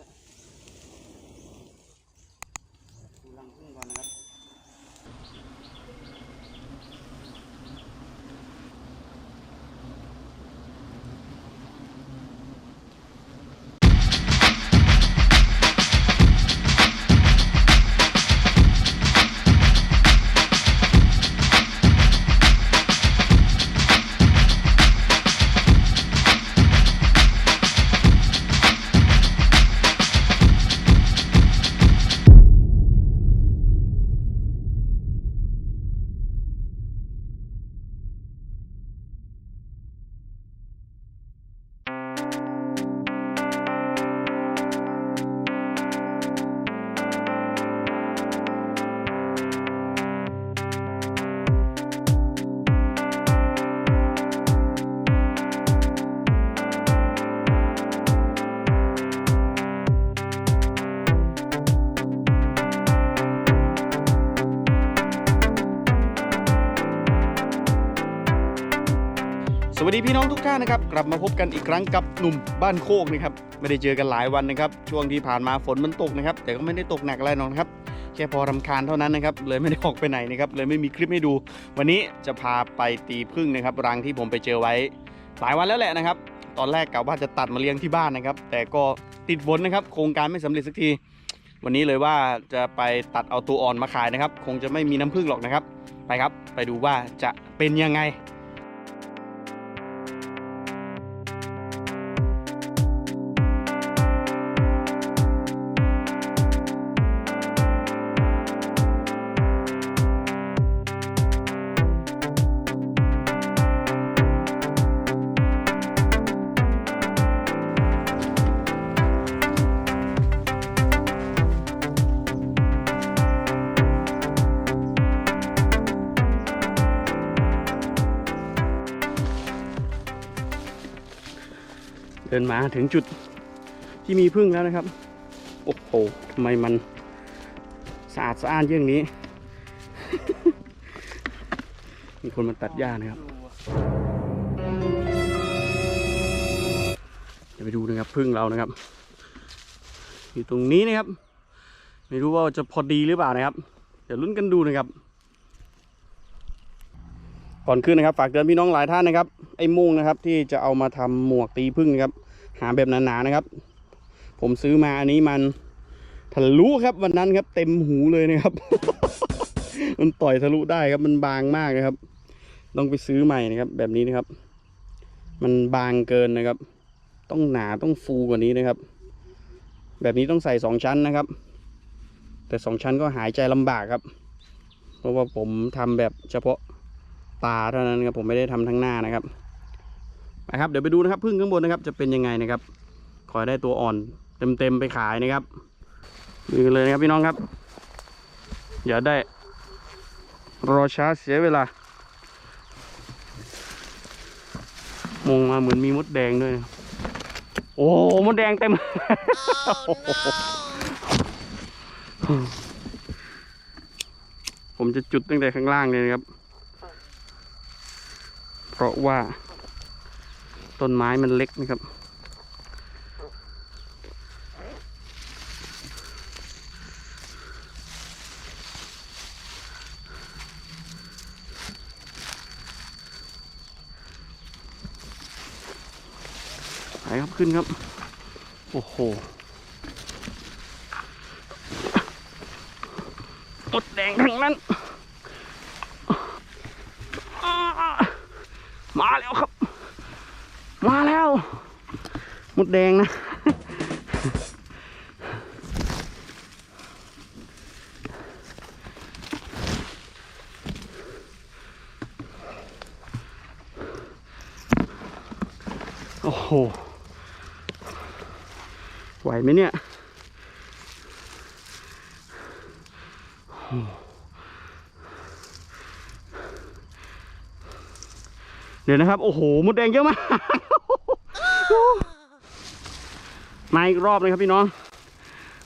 ด้ วัสดีพี่น้องทุกท่านนะครับกลับมาพบกันอีกครั้งกับหนุ่มบ้านโคกนะครับไม่ได้เจอกันหลายวันนะครับ ช่วงที่ผ่านมาฝนมันตกนะครับ แต่ก็ไม่ได้ตกหนักอะไรหรอนะครับแค่พอรำคาญเท่านั้นนะครับเลยไม่ได้ออกไปไหนนะครับเลยไม่มีคลิปให้ดู วันนี้จะพาไปตีพึ่งนะครับรังที่ผมไปเจอไว้ หลายวันแล้วแหละนะครับ ตอนแรกกะว่าจะตัดมาเลี้ยงที่บ้านนะครับ แต่ก็ติดฝนนะครับโครงการไม่สำเร็จสักที วันนี้เลยว่าจะไปตัดเอาตัวอ่อนมาขายนะครับ คงจะไม่มีน้ำพึ่งหรอกนะครับ ไปครับ ไปดูว่าจะเป็นยังไง เดินมาถึงจุดที่มีพึ่งแล้วนะครับ โอ้โหทำไมมันสะอาดสะอ้านเยี่ยงนี้ มีคนมาตัดหญ้านะครับ เดี๋ยวไปดูนะครับพึ่งเรานะครับ อยู่ตรงนี้นะครับ ไม่รู้ว่าจะพอดีหรือเปล่านะครับ เดี๋ยวลุ้นกันดูนะครับ ก่อนขึ้นนะครับฝากเตือนพี่น้องหลายท่านนะครับไอ้มุ้งนะครับที่จะเอามาทำหมวกตีพึ่งนะครับ หาแบบหนาๆนะครับ ผมซื้อมาอันนี้มันทะลุครับวันนั้นครับ เต็มหูเลยนะครับ มันต่อยทะลุได้ครับมันบางมากนะครับ ต้องไปซื้อใหม่นะครับ แบบนี้นะครับ มันบางเกินนะครับ ต้องหนาต้องฟูกว่านี้นะครับ แบบนี้ต้องใส่สองชั้นนะครับ แต่สองชั้นก็หายใจลำบากครับ เพราะว่าผมทำแบบเฉพาะ ตาเท่านั้นครับผมไม่ได้ทำทั้งหน้านะครับนะครับ เดี๋ยวไปดูนะครับพึ่งข้างบนนะครับ จะเป็นยังไงนะครับ ขอได้ตัวอ่อนเต็มๆไปขายนะครับดูเลยนะครับพี่น้องครับ อย่าได้ รอช้าเสียเวลามองมาเหมือนมีมดแดงด้วย โอ้มดแดงเต็ม ผมจะจุดตั้งแต่ข้างล่างเลยนะครับ เพราะว่าต้นไม้มันเล็กนะครับ ไปครับขึ้นครับ โอ้โหหมดแดงทั้งนั้น มาแล้วครับ มาแล้วมดแดงนะ โอ้โห ไหวไหมเนี่ย โอ้โห เดี๋ยวนะครับ โอ้โหมดแดงเยอะมาก มาอีกรอบเลยครับพี่น้อง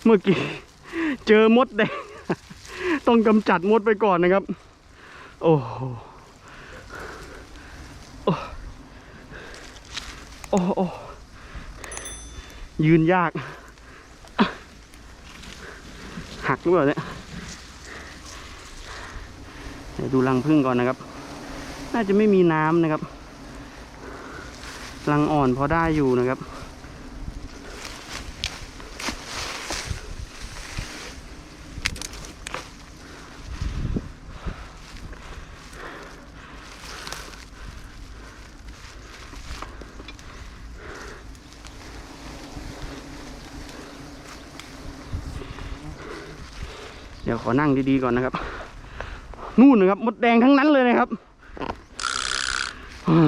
เมื่อกี้เจอมดแดง ต้องกำจัดมดไปก่อนนะครับ โอ้โหโอ้โอ้ยืนยาก หักหรือเปล่าเนี่ยเดี๋ยวดูรังพึ่งก่อนนะครับ น่าจะไม่มีน้ำนะครับรังอ่อนพอได้อยู่นะครับ เดี๋ยวขอนั่งดีๆก่อนนะครับ นู่นนะครับมดแดงทั้งนั้นเลยนะครับ อ่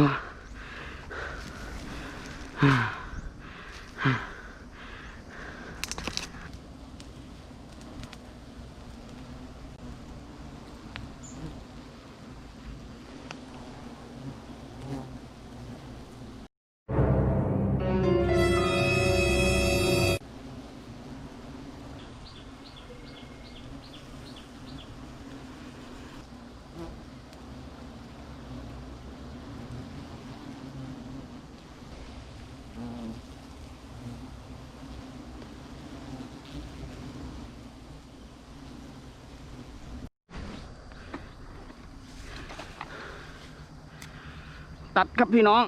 ตัดครับพี่น้อง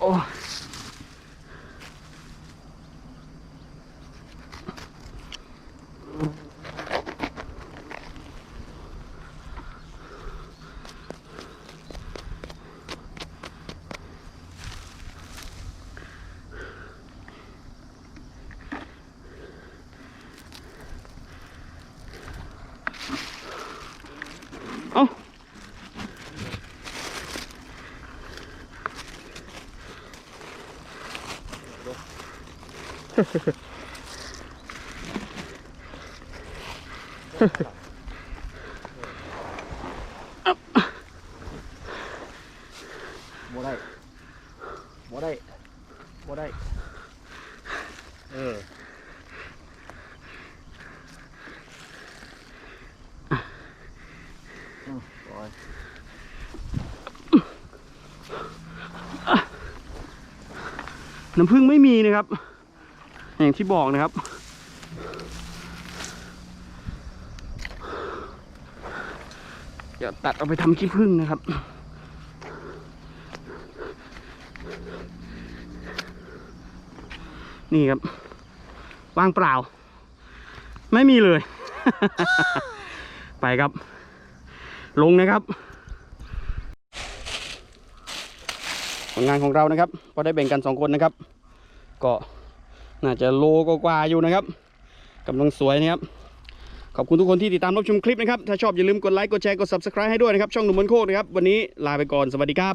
โอ้ บ่ได้บ่ได้บ่ได้ เออน้ำผึ้งไม่มีนะครับ อย่างที่บอกนะครับ เดี๋ยวตัดเอาไปทำขี้ผึ้งนะครับนี่ครับว่างเปล่า ไม่มีเลย ไปครับ ลงนะครับผลงานของเรานะครับก็ได้แบ่งกันสองคนนะครับ ก็ น่าจะโลกว่าอยู่นะครับกำลังสวยนะครับ ขอบคุณทุกคนที่ติดตามรับชมคลิปนะครับ ถ้าชอบอย่าลืมกดไลค์ กดแชร์ กด subscribe ให้ด้วยนะครับ ช่องหนุ่มบนโคกนะครับ วันนี้ลาไปก่อน สวัสดีครับ